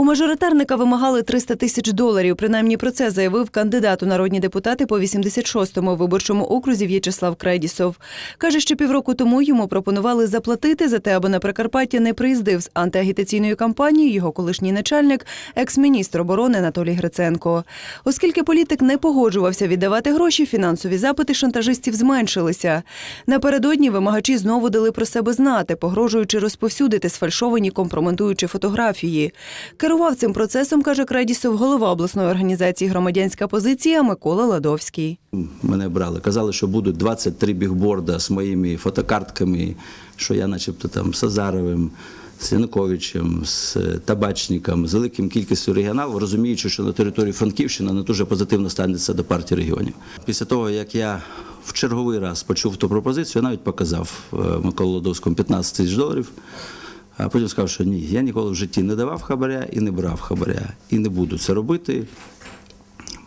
У мажоритарника вимагали 300 тисяч доларів. Принаймні про це заявив кандидат у народні депутати по 86-му виборчому окрузі В'ячеслав Кредісов. Каже, що півроку тому йому пропонували заплатити за те, аби на Прикарпаття не приїздив з антиагітаційною кампанією його колишній начальник, екс-міністр оборони Анатолій Гриценко. Оскільки політик не погоджувався віддавати гроші, фінансові запити шантажистів зменшилися. Напередодні вимагачі знову дали про себе знати, погрожуючи розповсюдити сфальшовані компрометуючі фотографії. Керував цим процесом, каже Кредісов, голова обласної організації Громадянська позиція Микола Ладовський. Мене брали. Казали, що будуть 23 бігборда з моїми фотокартками, що я, начебто, там з Азаровим, з Януковичем, з Табачником, з великим кількістю регіоналів, розуміючи, що на території Франківщини не дуже позитивно станеться до партії регіонів. Після того, як я в черговий раз почув ту пропозицію, я навіть показав е, Миколу Лодовському 15 тисяч доларів. А потім сказав, що ні, я ніколи в житті не давав хабаря і не брав хабаря, і не буду це робити.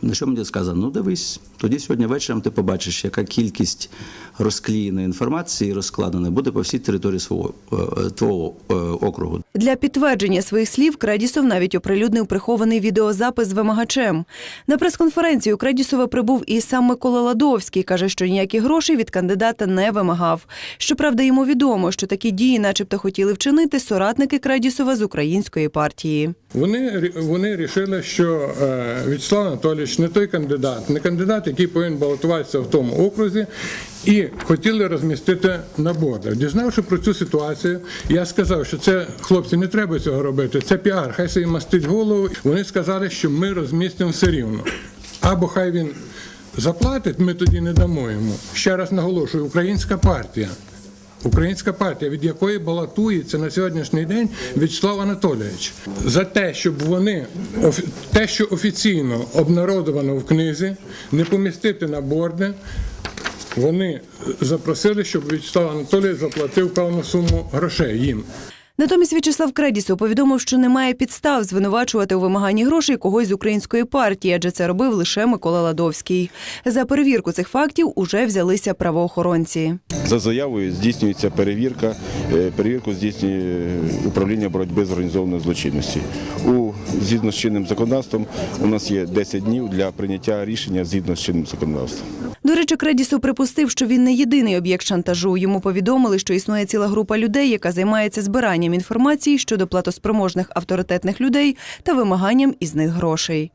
На що мені сказано? Ну дивись, тоді сьогодні вечором ти побачиш, яка кількість розклеєної інформації розкладеної буде по всій території свого е, твого е, округу. Для підтвердження своїх слів Кредісов навіть оприлюднив прихований відеозапис з вимагачем. На прес-конференцію Кредісова прибув і сам Микола Ладовський. каже, що ніяких грошей від кандидата не вимагав. Щоправда, йому відомо, що такі дії, начебто, хотіли вчинити соратники Кредісова з української партії. Вони вони рішили, що е, В'ячеслав Анатолійович не той кандидат, не кандидат, який повинен балотуватися в тому окрузі, і хотіли розмістити на бордах. Дізнавши про цю ситуацію, я сказав, що це хлопці не треба цього робити. Це піар, хай собі мастить голову. Вони сказали, що ми розмістимо все рівно. Або хай він заплатить, ми тоді не дамо йому. Ще раз наголошую, українська партія. Українська партія, від якої балотується на сьогоднішній день В'ячеслав Анатолійович, за те, щоб вони те, що офіційно обнародовано в книзі, не помістити на борди. Вони запросили, щоб В'ячеслав Анатолійович заплатив певну суму грошей їм. Натомість В'ячеслав Кредісов повідомив, що немає підстав звинувачувати у вимаганні грошей когось з української партії, адже це робив лише Микола Ладовський. За перевірку цих фактів уже взялися правоохоронці. За заявою здійснюється перевірка. Е, Перевірку здійснює е, управління боротьби з організованою злочинністю. У згідно з чинним законодавством у нас є 10 днів для прийняття рішення згідно з чинним законодавством. До речі, Кредісов припустив, що він не єдиний об'єкт шантажу. Йому повідомили, що існує ціла група людей, яка займається збиранням інформації щодо платоспроможних авторитетних людей та вимаганням із них грошей.